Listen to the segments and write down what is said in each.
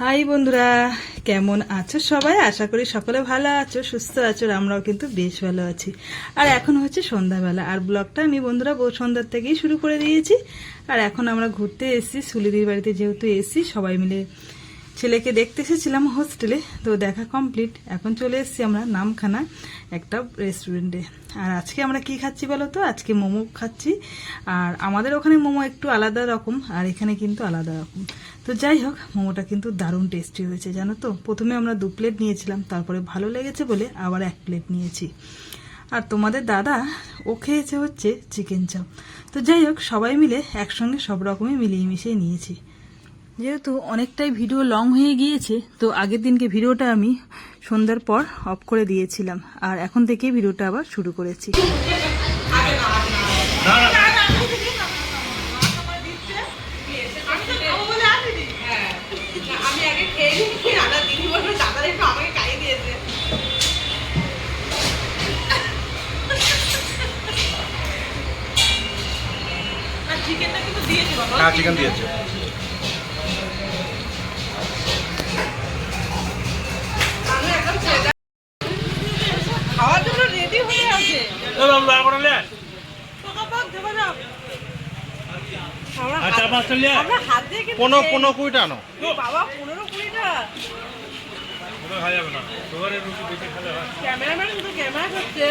High বন্ধুরা, কেমন আছো সবাই? আশা করি সকলে ভালো আছো, সুস্থ আছো, আমরাও কিন্তু বেশ ভালো আছি। আর এখন হচ্ছে সন্ধ্যাবেলা, আর ব্লগটা আমি বন্ধুরা বহু সন্ধ্যার থেকেই শুরু করে দিয়েছি। আর এখন আমরা ঘুরতে এসেছি সুলিদির বাড়িতে যেহেতু এসেছি, সবাই মিলে ছেলেকে দেখতে এসেছিলাম হোস্টেলে তো দেখা কমপ্লিট এখন চলে এসেছি আমরা নামখানা একটা রেস্টুরেন্টে আর আজকে আমরা কি খাচ্ছি বলো তো? আজকে মোমো খাচ্ছি। আর আমাদের ওখানে মোমো একটু আলাদা রকম, আর এখানে কিন্তু আলাদা রকম। তো যাই হোক, মোমোটা কিন্তু দারুণ টেস্টি হয়েছে, জানো তো? প্রথমে আমরা দু প্লেট নিয়েছিলাম, তারপরে ভালো লেগেছে বলে আবার এক প্লেট নিয়েছি। আর তোমাদের দাদা, ও খেয়েছে হচ্ছে চিকেন চাপ তো যাই হোক, সবাই মিলে একসঙ্গে সব রকমই মিলিয়ে মিশিয়ে নিয়েছি। যেহেতু অনেকটাই ভিডিও লং হয়ে গিয়েছে তো আগের দিনকে ভিডিওটা আমি সন্ধ্যার পর অফ করে দিয়েছিলাম। আর এখন থেকে ভিডিওটা আবার শুরু করেছি। চিকেনটা কিন্তু দিয়েছে বাবা। হ্যাঁ চিকেন দিয়েছে। আমরা হাত- পাঁচটা লিয়া আমরা হাত দিয়ে কিন্তু পনেরো পনেরো কুড়িটা আনো। বাবা পনেরো কুড়িটা। খাওয়া যাবে না। সুগারের রুটি বেশি খেলে ক্যামেরাম্যান শুধু ক্যামেরা করছে।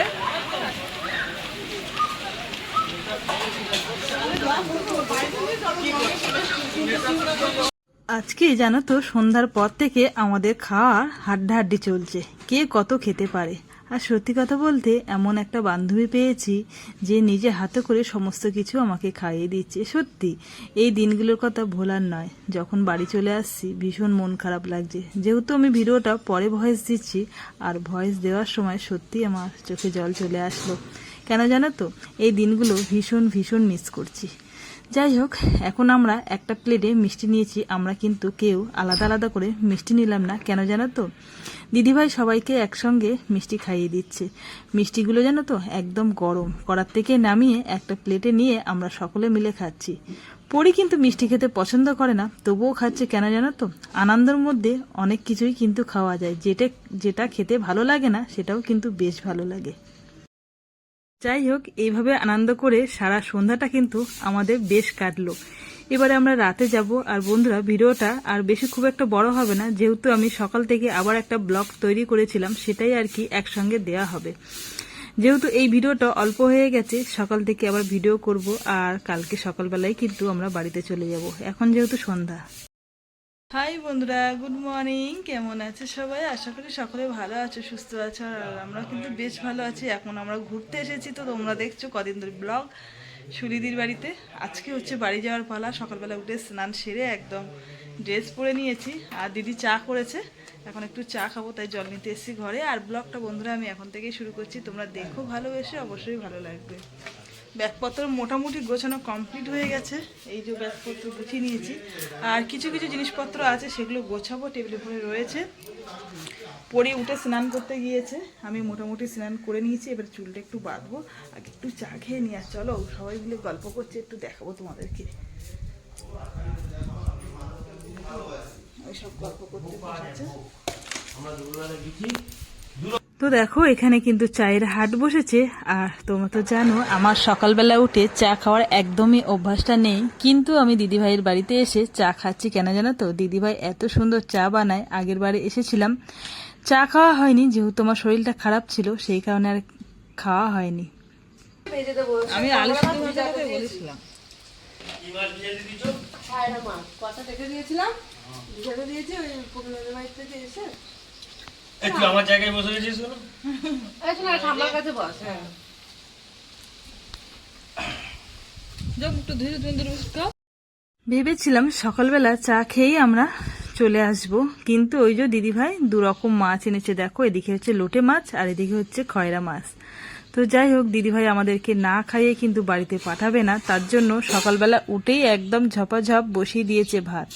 আজকে জানো তো সন্ধ্যার পর থেকে আমাদের খাওয়ার হাড্ডাহাড্ডি চলছে। কে কত খেতে পারে? আর সত্যি কথা বলতে, এমন একটা বান্ধবী পেয়েছি যে নিজে হাতে করে সমস্ত কিছু আমাকে খাইয়ে দিচ্ছে। সত্যি, এই দিনগুলোর কথা ভোলার নয়। যখন বাড়ি চলে আসছি, ভীষণ মন খারাপ লাগছে। যেহেতু আমি ভিডিওটা পরে ভয়েস দিচ্ছি, আর ভয়েস দেওয়ার সময় সত্যি আমার চোখে জল চলে আসলো। কেন জানো তো? এই দিনগুলো ভীষণ ভীষণ মিস করছি। যাই হোক এখন আমরা একটা প্লেটে মিষ্টি নিয়েছি। আমরা কিন্তু কেউ আলাদা আলাদা করে মিষ্টি নিলাম না। কেন জানো তো? দিদিভাই সবাইকে একসঙ্গে মিষ্টি খাইয়ে দিচ্ছে। মিষ্টিগুলো জানো তো, একদম গরম। কড়ার থেকে নামিয়ে একটা প্লেটে নিয়ে আমরা সকলে মিলে খাচ্ছি। পরি কিন্তু মিষ্টি খেতে পছন্দ করে না, তবুও খাচ্ছে কেন জানো তো? আনন্দের মধ্যে অনেক কিছুই কিন্তু খাওয়া যায়। যেটা যেটা খেতে ভালো লাগে না, সেটাও কিন্তু বেশ ভালো লাগে। যাই হোক, এইভাবে আনন্দ করে সারা সন্ধ্যাটা কিন্তু আমাদের বেশ কাটলো। এবারে আমরা রাতে যাব, আর বন্ধুরা, ভিডিওটা আর বেশি খুব একটা বড় হবে না, যেহেতু আমি সকাল থেকে আবার একটা ব্লগ তৈরি করেছিলাম, সেটাই আর কি একসঙ্গে দেয়া হবে। যেহেতু এই ভিডিওটা অল্প হয়ে গেছে, সকাল থেকে আবার ভিডিও করব, আর কালকে সকালবেলায় কিন্তু আমরা বাড়িতে চলে যাব। এখন যেহেতু সন্ধ্যা। হাই বন্ধুরা গুড মর্নিং কেমন আছে সবাই? আশা করি সকলে ভালো আছো সুস্থ আছো আর আমরা কিন্তু বেশ ভালো আছি। এখন আমরা ঘুরতে এসেছি তো তোমরা দেখছ কদিন ধরে ব্লগ। সুরিদির বাড়িতে। আজকে হচ্ছে বাড়ি যাওয়ার পালা। সকালবেলা উঠে স্নান সেরে একদম ড্রেস পরে নিয়েছি। আর দিদি চা করেছে। এখন একটু চা খাব তাই জল নিতে এসেছি ঘরে। আর ব্লগটা বন্ধুরা আমি এখন থেকেই শুরু করছি। তোমরা দেখো ভালোবেসে অবশ্যই ভালো লাগবে। ব্যাগপত্র মোটামুটি গোছানো কমপ্লিট হয়ে গেছে। এই যে ব্যাগপত্র গুছিয়ে নিয়েছি। আর কিছু কিছু জিনিসপত্র আছে, সেগুলো গোছাবো, টেবিলের উপরে রয়েছে। পরে উঠে স্নান করতে গিয়েছে। আমি মোটামুটি স্নান করে নিয়েছি, এবার চুলটা একটু বাঁধবো আর একটু চা খেয়ে নিয়ে আর চলো সবাই মিলে গল্প করছে, একটু দেখাবো তোমাদেরকে। ওইসব গল্প করতে বসেছে। তো দেখো এখানে কিন্তু চায়ের হাট বসেছে। আর তোমরা তো জানো আমার সকালবেলা উঠে চা খাওয়ার একদমই অভ্যাসটা নেই। কিন্তু আমি দিদিভাইয়ের বাড়িতে এসে চা খাচ্ছি কেন জানো তো? দিদিভাই এত সুন্দর চা বানায় আগের বারে এসেছিলাম। চা খাওয়া হয়নি যেহেতু আমার শরীরটা খারাপ ছিল সেই কারণে আর খাওয়া হয়নি। আমি আলু বলেছিলাম। কথা দিয়েছিলাম। দিয়েছি ওই থেকে এসে এই তুই আমার জায়গায় বসে গেছিস কেন? এই শোনা ঠাম্মার কাছে বস হ্যাঁ। একটু ধীরে ধীরে ভেবেছিলাম সকালবেলা চা খেয়েই আমরা চলে আসব কিন্তু ওই যে দিদিভাই দু রকম মাছ এনেছে দেখো এদিকে হচ্ছে লোটে মাছ আর এদিকে হচ্ছে খয়রা মাছ। তো যাই হোক, দিদিভাই আমাদেরকে না খাইয়ে কিন্তু বাড়িতে পাঠাবে না। তার জন্য সকালবেলা উঠেই একদম ঝপাঝপ বসিয়ে দিয়েছে ভাত।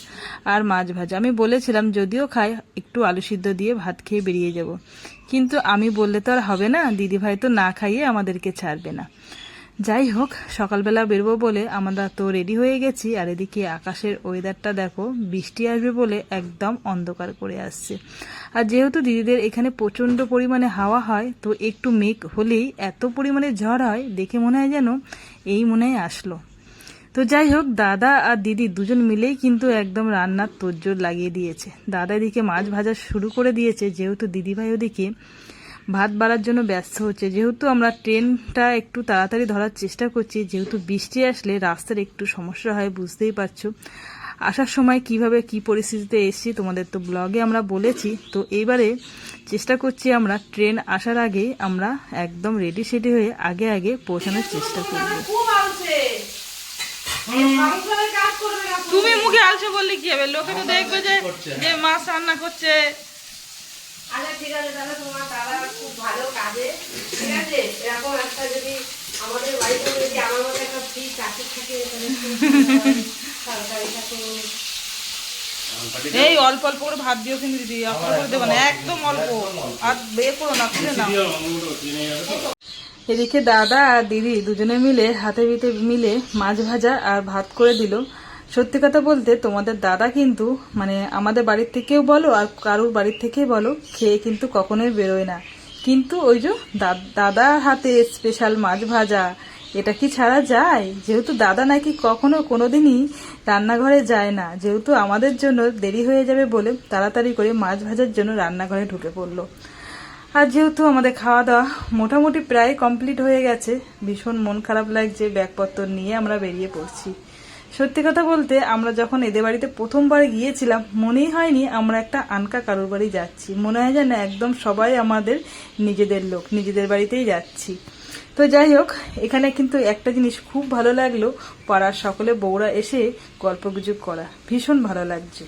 আর মাছ ভাজা। আমি বলেছিলাম, যদিও খাই, একটু আলু সিদ্ধ দিয়ে ভাত খেয়ে বেরিয়ে যাব। কিন্তু আমি বললে তো আর হবে না। দিদিভাই তো না খাইয়ে আমাদেরকে ছাড়বে না। যাই হোক সকালবেলা বেরবো বলে আমরা তো রেডি হয়ে গেছি, আর এদিকে আকাশের ওয়েদারটা দেখো, বৃষ্টি আসবে বলে একদম অন্ধকার করে আসছে। আর যেহেতু দিদিদের এখানে প্রচণ্ড পরিমাণে হাওয়া হয়, তো একটু মেঘ হলেই এত পরিমাণে ঝড় হয়, দেখে মনে হয় যেন এই মনে আসলো। তো যাই হোক দাদা আর দিদি দুজন মিলেই কিন্তু একদম রান্নার তোজ্জোর লাগিয়ে দিয়েছে। দাদা এদিকে মাছ ভাজা শুরু করে দিয়েছে, যেহেতু দিদিভাই ওদিকে ভাত বাড়ার জন্য ব্যস্ত হচ্ছে। যেহেতু আমরা ট্রেনটা একটু তাড়াতাড়ি ধরার চেষ্টা করছি, যেহেতু বৃষ্টি আসলে রাস্তার একটু সমস্যা হয়, বুঝতেই পারছ। আসার সময় কীভাবে কি পরিস্থিতিতে এসেছি তোমাদের তো ব্লগে আমরা বলেছি। তো এইবারে চেষ্টা করছি আমরা ট্রেন আসার আগে আমরা একদম রেডি সেডি হয়ে আগে আগে পৌঁছানোর চেষ্টা করব। তুমি মুখে আলসে বললে কি হবে? লোকে তো দেখবে যে মাছ রান্না করছে। আচ্ছা ঠিক আছে, তাহলে তোমার দাদা খুব ভালো কাজে। ঠিক আছে, এরকম একটা যদি আমাদের বাড়িতে যদি আমার মতো একটা ফ্রি চাকরি থাকে। সরকারি এই অল্প অল্প করে ভাত দিও কিন্তু দিদি, অল্প করে না, একদম অল্প। আর বের করো না, খুলে নাও। এদিকে দাদা আর দিদি দুজনে মিলে, হাতে ভিতে মিলে মাছ ভাজা আর ভাত করে দিল। সত্যি কথা বলতে তোমাদের দাদা কিন্তু মানে আমাদের বাড়ির থেকেও বলো আর কারুর বাড়ির থেকেই বলো, খেয়ে কিন্তু কখনোই বেরোয় না। কিন্তু ওই যে দাদার হাতে স্পেশাল মাছ ভাজা, এটা কি ছাড়া যায়? যেহেতু দাদা নাকি কখনো কোনোদিনই রান্নাঘরে যায় না, যেহেতু আমাদের জন্য দেরি হয়ে যাবে বলে তাড়াতাড়ি করে মাছ ভাজার জন্য রান্নাঘরে ঢুকে পড়ল। আর যেহেতু আমাদের খাওয়া দাওয়া মোটামুটি প্রায় কমপ্লিট হয়ে গেছে, ভীষণ মন খারাপ লাগছে ব্যাগপত্র নিয়ে আমরা বেরিয়ে পড়ছি। সত্যি কথা বলতে, আমরা যখন এদের বাড়িতে প্রথমবার গিয়েছিলাম, মনেই হয়নি আমরা একটা আনকা কারোর বাড়ি যাচ্ছি। মনে হয় যেন একদম সবাই আমাদের নিজেদের লোক, নিজেদের বাড়িতেই যাচ্ছি। তো যাই হোক, এখানে কিন্তু একটা জিনিস খুব ভালো লাগল, পাড়ার সকলে বউরা এসে গল্পগুজব করা। ভীষণ ভালো লাগছে।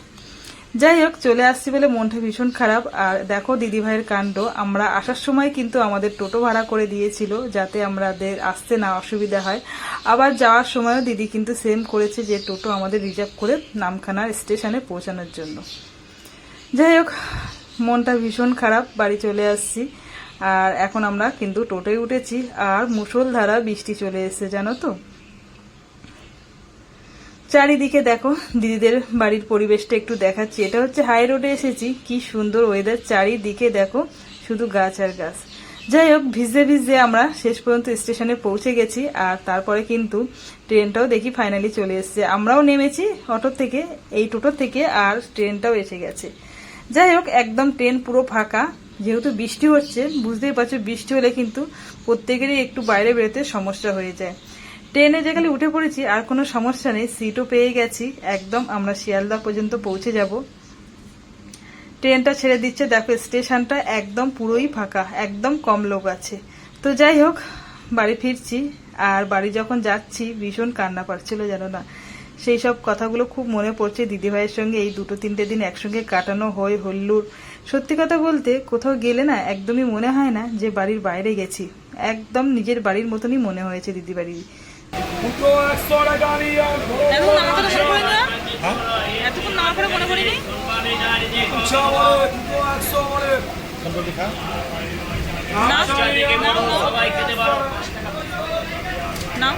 যাই হোক চলে আসছি বলে মনটা ভীষণ খারাপ। আর দেখো, দিদিভাইয়ের কাণ্ড। আমরা আসার সময় কিন্তু আমাদের টোটো ভাড়া করে দিয়েছিল যাতে আমাদের আসতে না অসুবিধা হয়। আবার যাওয়ার সময়ও দিদি কিন্তু সেম করেছে যে টোটো আমাদের রিজার্ভ করে নামখানার স্টেশনে পৌঁছানোর জন্য। যাই হোক মনটা ভীষণ খারাপ, বাড়ি চলে আসছি। আর এখন আমরা কিন্তু টোটোয় উঠেছি। আর মুষলধারা বৃষ্টি চলে এসেছে, জানো তো? চারিদিকে দেখো দিদিদের বাড়ির পরিবেশটা একটু দেখাচ্ছি। এটা হচ্ছে হাই রোডে এসেছি। কি সুন্দর ওয়েদার চারিদিকে দেখো শুধু গাছ আর গাছ। যাই হোক ভিজে ভিজে আমরা শেষ পর্যন্ত স্টেশনে পৌঁছে গেছি আর তারপরে কিন্তু ট্রেনটাও দেখি ফাইনালি চলে এসেছে। আমরাও নেমেছি অটো থেকে, এই টোটো থেকে আর ট্রেনটাও এসে গেছে। যাই হোক, একদম ট্রেন পুরো ফাঁকা। যেহেতু বৃষ্টি হচ্ছে, বুঝতেই পারছ বৃষ্টি হলে কিন্তু প্রত্যেকেরই একটু বাইরে বেরোতে সমস্যা হয়ে যায়। ট্রেনে যে যেখানে উঠে পড়েছি, আর কোনো সমস্যা নেই সিটও পেয়ে গেছি। একদম আমরা শিয়ালদা পর্যন্ত পৌঁছে যাব। ট্রেনটা ছেড়ে দিচ্ছে, দেখো স্টেশনটা একদম পুরোই ফাঁকা, একদম কম লোক আছে। তো যাই হোক, বাড়ি ফিরছি, আর বাড়ি যখন যাচ্ছি, ভীষণ কান্না পাচ্ছিল যেন না। সেই সব কথাগুলো খুব মনে পড়ছে দিদিভাইয়ের সঙ্গে, এই দুটো তিনটে দিন একসঙ্গে কাটানো হয় হল্লুর। সত্যি কথা বলতে, কোথাও গেলে না একদমই মনে হয় না যে বাড়ির বাইরে গেছি। একদম নিজের বাড়ির মতনই মনে হয়েছে দিদি টাকা মনে না এতক্ষণ না করে মনে বলে বলে না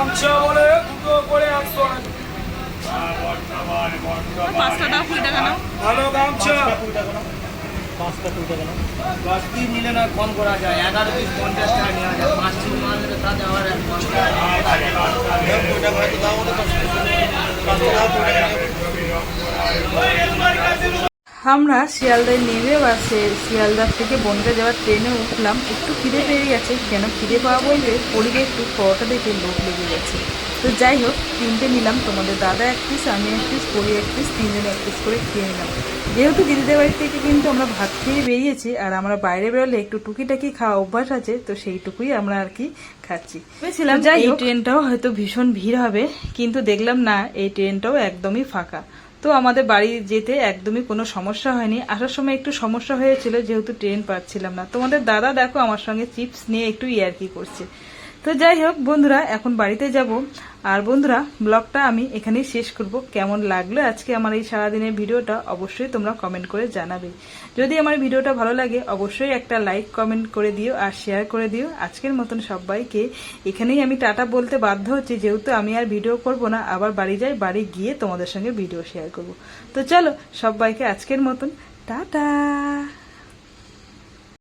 আচ্ছা বলে দুটো করে একশো পাঁচটা দাও কুড়ি টাকা নাও ভালো গামছা দশটি নিলে না কম করা যায়। এগারো পিস পঞ্চাশ টাকা নেওয়া যায়। পাঁচটি মাল নিলে তাতে আবার এক পঞ্চাশ আমরা শিয়ালদায় নেমে বাসে শিয়ালদার থেকে বনগা যাওয়ার ট্রেনে উঠলাম। একটু খিদে পেয়ে গেছে। কেন খিদে পাওয়া বলবে পরিবে একটু পরোটা দেখে লোক লেগে গেছে। তো যাই হোক তিনটে নিলাম তোমাদের দাদা এক পিস আমি এক পিস পরি এক পিস তিনজনে এক পিস করে খেয়ে নিলাম। যেহেতু দিদিদের বাড়ি থেকে কিন্তু আমরা ভাত খেয়ে বেরিয়েছি আর আমরা বাইরে বেরোলে একটু টুকিটাকি খাওয়া অভ্যাস আছে তো সেইটুকুই আমরা আর কি খাচ্ছি। ভেবেছিলাম যাই এই ট্রেনটাও হয়তো ভীষণ ভিড় হবে কিন্তু দেখলাম না এই ট্রেনটাও একদমই ফাঁকা। তো আমাদের বাড়ি যেতে একদমই কোনো সমস্যা হয়নি। আসার সময় একটু সমস্যা হয়েছিল যেহেতু ট্রেন পাচ্ছিলাম না। তোমাদের দাদা দেখো আমার সঙ্গে চিপস নিয়ে একটু ইয়ার্কি করছে। তো যাই হোক, বন্ধুরা, এখন বাড়িতে যাব। আর বন্ধুরা, ব্লগটা আমি এখানেই শেষ করব। কেমন লাগল আজকে আমার এই সারাদিনের ভিডিওটা অবশ্যই তোমরা কমেন্ট করে জানাবে। যদি আমার ভিডিওটা ভালো লাগে, অবশ্যই একটা লাইক কমেন্ট করে দিও আর শেয়ার করে দিও। আজকের মতন সবাইকে এখানেই আমি টাটা বলতে বাধ্য হচ্ছি। যেহেতু আমি আর ভিডিও করব না, আবার বাড়ি যাই, বাড়ি গিয়ে তোমাদের সঙ্গে ভিডিও শেয়ার করব। তো চলো, সবাইকে আজকের মতন, টাটা!